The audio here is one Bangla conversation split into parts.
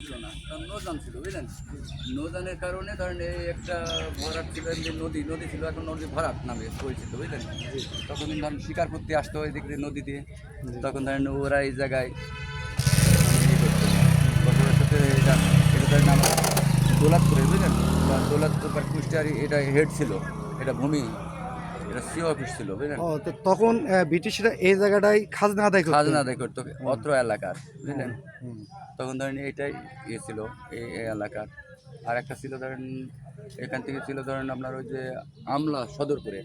ছিল না, কারণ নৌযান ছিল, বুঝলেন? নৌযানের কারণে ধরেন এই একটা ভরাট ছিল এমনি নদী নদী ছিল, এখন নদী ভরাট নামে পরিচিত, বুঝলেন? তখন ধরেন শিকার করতে আসতো ওই দিক দিয়ে, নদী দিয়ে। তখন ধরেন ওরা এই জায়গায় বসবাস করতে এটা এটা ধরেন আমার দোলাতপুরে বুঝলেন দোলাতপুর কুষ্টিয়ারি, এটা হেড ছিল, এটা ভূমি। এটা সিও অফিস ছিল বুঝলেন? ও তো তখন ব্রিটিশরা এই খাজনা আদায় করতো। খাজনা আদায় করতো অত্র এলাকার বুঝলেন? তখন ধরেন এইটাই ইয়ে ছিল এই এলাকার। আর একটা ছিল ধরেন এখান থেকে ছিল ধরেন আপনার ওই যে আমলা সদরপুরে।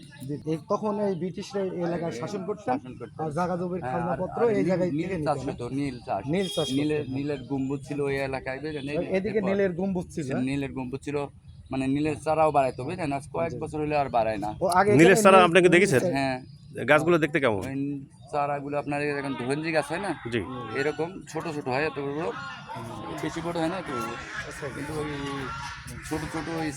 তখন এই ব্রিটিশরা এলাকায় শাসন শাসন করতো জায়গা জমির হ্যাঁ, খাজনাপত্র এই জায়গায় নীল চাষ হতো নীল চাষ। নীল চাষ নীলের। নীলের গম্বুজ ছিল ওই এলাকায় বুঝলেন? এদিকে নীলের গম্বুজ ছিল? নীলের গম্বুজ ছিল। মানে নীলের চারাও বাড়াইতো বুঝলেন? আজ কয়েক বছর হলে আর বাড়ায় না। ও আগে নীলের চারা আপনাকে দেখেছেন? হ্যাঁ। গাছগুলো দেখতে কেমন? ওই চারাগুলো আপনার এখন ধনজি গাছ হয় না? জি। এরকম ছোট ছোট হয় এত বড়। বেশি বড় হয় না এত। কিন্তু ওই ছোট ছোট ওই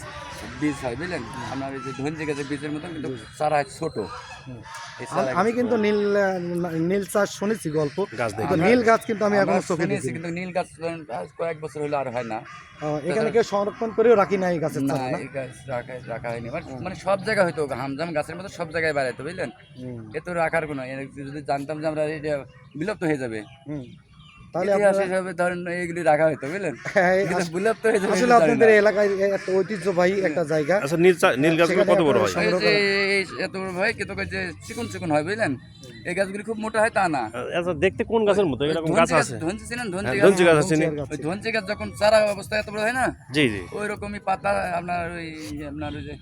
বীজ হয় বুঝলেন? আপনার ওই যে ধনজি গাছের বীজের মতন কিন্তু চারা ছোট। আম- কিন্তু নীল নীল চাষ শুনেছি গল্প। নীল গাছ কিন্তু আমি এখন চোখে দেখি কিন্তু নীল গাছ কয়েক বছর হলো আর হয় না। এখানে কেউ সংরক্ষণ করেও রাখি না এই গাছের না না? রাখা হয়নি। মানে মানে সব জায়গায় হয়তো হামজাম গাছের মতো সব জায়গায় বাড়াইতো বুঝলেন? এ তো রাখার কোনো যদি জানতাম যে আমরা বিলুপ্ত হয়ে যাবে। হুম। তাহলে ইতিহাস হিসাবে ধরেন এইগুলি রাখা হয়তো বুঝলেন? হ্যাঁ, এই বিলুপ্ত হয়ে যাবে আসলে আপনাদের এলাকায় একটা ঐতিহ্যবাহী একটা জায়গা। আচ্ছা নীল নীল গাছগুলো কত বড় হয়? এত বড় ভাই কিন্তু যে চিকন চিকন হয় বুঝলেন? এই গাছগুলি খুব মোটা হয় তা না। আচ্ছা দেখতে কোন গাছের মতো? এরকম গাছ আছে? ধনচি চিনেন ধনচি হ্যাঁ, গাছ ধনচি গাছ আছে। ওই ধনচি গাছ যখন চারা অবস্থায় এত বড় হয় না জি জি। ওই রকমই পাতা আপনার ওই আপনার ওই যে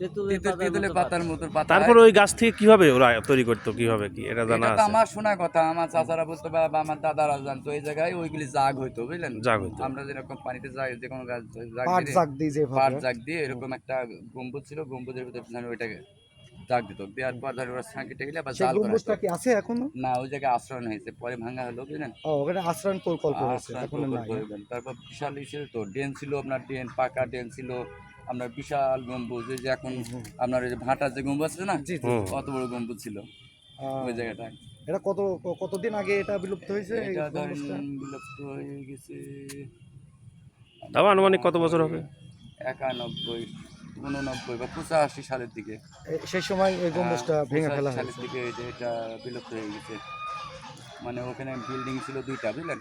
তেঁতুলের পাতার মতো পাতা। তারপর ওই গাছ থেকে কীভাবে ওরা তৈরি করতো কীভাবে কি? এটা জানা আছে। আমার শোনা কথা। আমার চাচারা বলতে বা আমার দাদারা জানতো। এই জায়গায় ওইগুলি জাগ হইতো বুঝলেন? জাগ হইতো। আমরা যেরকম পানিতে যাই যে কোনো গাছ জাগ পাট জাগ দিয়ে যে পাট জাগ দিয়ে এরকম একটা গম্বুজ ছিল। গম্বুজের ভিতরে ওইটাকে জাগ দিত। দেওয়ার পর ধরে ওরা সাঁকে টেকলে জাল করা কি আছে এখনও? না ওই জায়গায় আশ্রয় হয়েছে। পরে ভাঙা হলো বুঝলেন? ও ওখানে প্রকল্প আশ্রয় এখন নাই। তারপর বিশাল ছিল তো ড্রেন ছিল আপনার ড্রেন পাকা ড্রেন ছিল। আপনার বিশাল গম্বুজ ওই যে এখন আপনার ওই যে ভাটার যে গম্বুজ আছে না অত বড় গম্বুজ ছিল ওই জায়গাটায় এটা কত কতদিন আগে এটা বিলুপ্ত হয়েছে এটা ধরেন বিলুপ্ত হয়ে গেছে তাও আনুমানিক কত বছর হবে? একানব্বই উননব্বই বা পঁচাশি সালের দিকে। সেই সময় এই গম্বুজটা হ্যাঁ, ভেঙে 85 ফেলা সালের দিকে যে এটা বিলুপ্ত হয়ে গেছে। মানে ওখানে বিল্ডিং ছিল দুইটা বুঝলেন?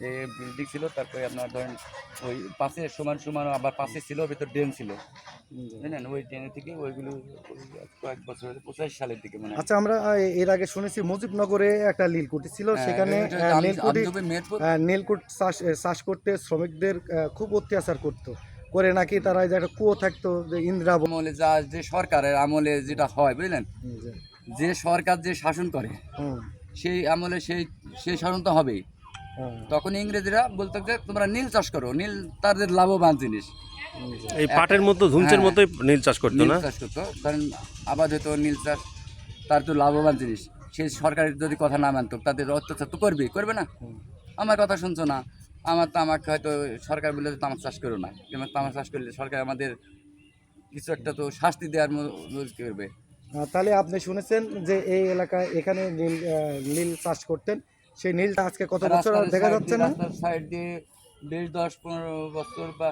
যে বিল্ডিং ছিল তারপরে আপনার ধরেন ওই পাশে সমান সমান আবার পাশে ছিল ভিতর ড্রেন ছিল। বুঝলেন? ওই ট্রেনে থেকে ওইগুলো কয়েক বছর পঁচাশি সালের দিকে মানে আচ্ছা আমরা এর আগে শুনেছি মুজিবনগরে একটা নীলকুঠি ছিল হ্যাঁ, সেখানে মেহেরপুর আহ, চাষ চাষ করতে শ্রমিকদের খুব অত্যাচার করতো। করে নাকি তারা যে একটা কুয়ো থাকতো যে ইন্দিরা আমলে যা যে সরকারের আমলে যেটা হয় বুঝলেন? যে সরকার যে শাসন করে সেই আমলে সেই সেই শাসন তো হবেই। হ্যাঁ, তখন ইংরেজিরা বলতো যে তোমরা নীল চাষ করো নীল তাদের লাভবান জিনিস। এই পাটের মতো ধুনচের হ্যাঁ। মতোই নীল চাষ করতো না? চাষ করতো। কারণ আবাদ হতো নীল চাষ তার তো লাভবান জিনিস। সেই সরকারের যদি কথা না মানতো তাদের অত্যাচার তো করবেই করবে না? আমার কথা শুনছো না। আমার তো আমাকে হয়তো সরকার বলে তামাক চাষ করো না। কিন্তু তামাক চাষ করলে সরকার আমাদের কিছু একটা তো শাস্তি দেওয়ার মতো করবে। তাহলে আপনি শুনেছেন যে এই এলাকায় এখানে নীল নীল চাষ করতেন। সেই নীলটা আজকে কত বছর দেখা যাচ্ছে না? সাইড দিয়ে বেশ দশ পনেরো বছর বা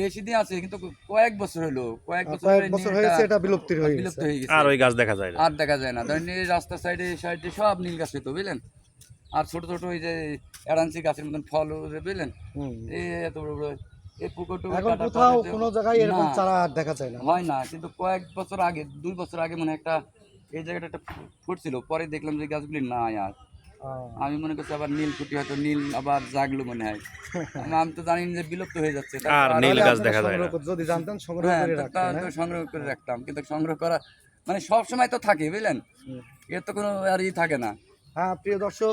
বেশি দিন আছে কিন্তু কয়েক বছর হলো। কয়েক বছর হয়েছে এটা বিলুপ্তির হয়ে বিলুপ্ত হয়ে গেছে। আর ওই গাছ দেখা যায় না। আর দেখা যায় না। ধরেন এই রাস্তার সাইডে সাইডে সব নীল গাছ হইতো বুঝলেন? আর ছোট ছোট ওই যে এরাঞ্চি গাছের মতন ফল বুঝলেন? এই এত বড় বড় এখন কোথাও পরে কোনো জায়গায় এরকম চারা আর দেখা যায় না। হয় না কিন্তু কয়েক বছর আগে দুই বছর আগে মনে একটা এই জায়গাটা একটা ফুটছিল। পরে দেখলাম যে গাছগুলি নাই আর। আমি মনে করছি আবার নীল ফুটি হয়তো নীল আবার জাগলো মনে হয়। আমি- আমি তো জানি যে বিলুপ্ত হয়ে যাচ্ছে। তারপর আর নীল তাহলে গাছ দেখা যায় সংগ্রহ যদি হ্যাঁ, করে তো হ্যাঁ? সংগ্রহ করে রাখতাম কিন্তু সংগ্রহ করা মানে সব সময় তো থাকে বুঝলেন। এর তো কোনো আর ই থাকে না। হ্যাঁ প্রিয় দর্শক